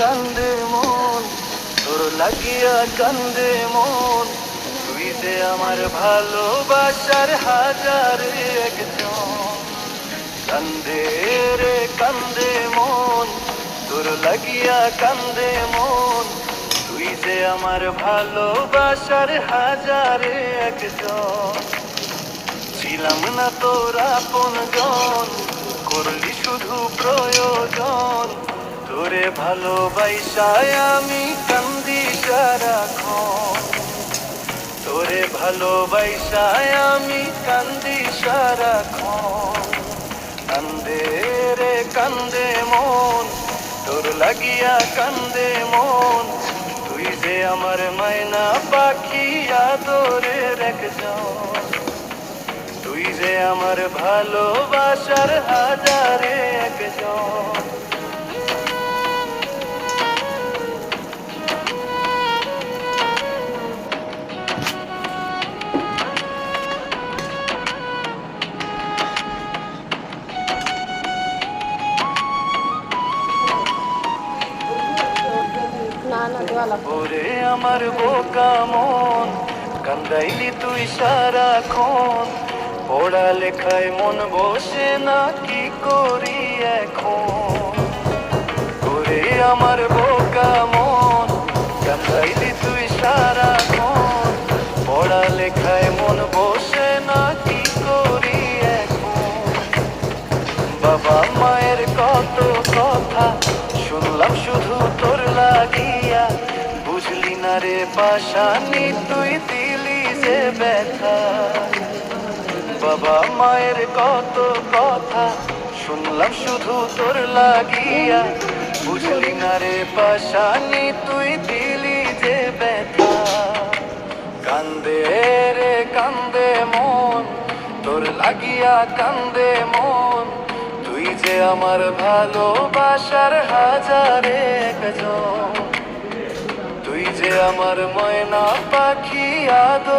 কান্দে মন, তোর লাগিয়া কান্দে মন। তুই যে আমার ভালোবাসার হাজার একজন। কান্দে রে কান্দে মন, তোর লাগিয়া কান্দে মন। তুই যে আমার ভালোবাসার হাজার একজন। ছিলাম না তোর আপন জন করলি শুধু প্রয়োজন। তোরে ভালোবাসায় আমি কান্দি সারাক্ষণ। তোরে ভালোবাসায় আমি কান্দি সারাক্ষণ। কান্দে রে, কান্দে মন, তোর লাগিয়া কান্দে মন। তুই যে আমার মাইনা পাখি, আদরের যাও তুই যে আমার ভালোবাসার হাজারে ওরে আমার বোকা মন, কান্দাইলি তুই সারাক্ষণ। পড়া লেখায় মন বসে না, কি করি এখন? ওরে আমার বোকা মন, কান্দাইলি তুই সারাক্ষণ। পড়া লেখায় মন বসে না, কি করি এখন? বাবা মায়ের কত কথা, শুনলাম শুধু তোর লাগিয়া। না রে পাশানি তুই দিলি যে ব্যথা। বাবা মায়ের কত কথা শুনলাম শুধু তোর লাগিয়া। বুঝলি না রে পাশানি তুই দিলি যে ব্যথা। কান্দে রে, কান্দে মন, তোর লাগিয়া কান্দে মন। তুই যে আমার ভালোবাসার হাজারে একজন। আমার ময়না পাখি আদরের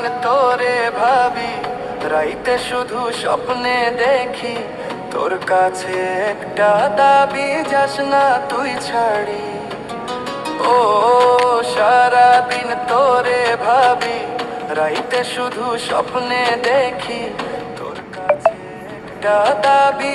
সারাদিন তোরে ভাবি? রাইতে শুধু স্বপ্নে দেখি। তোর কাছে একটা দাবি যাস না, তুই ছাড়ি। ও, সারাদিন তোরে ভাবি। রাইতে শুধু স্বপ্নে দেখি। তোর কাছে একটা দাবি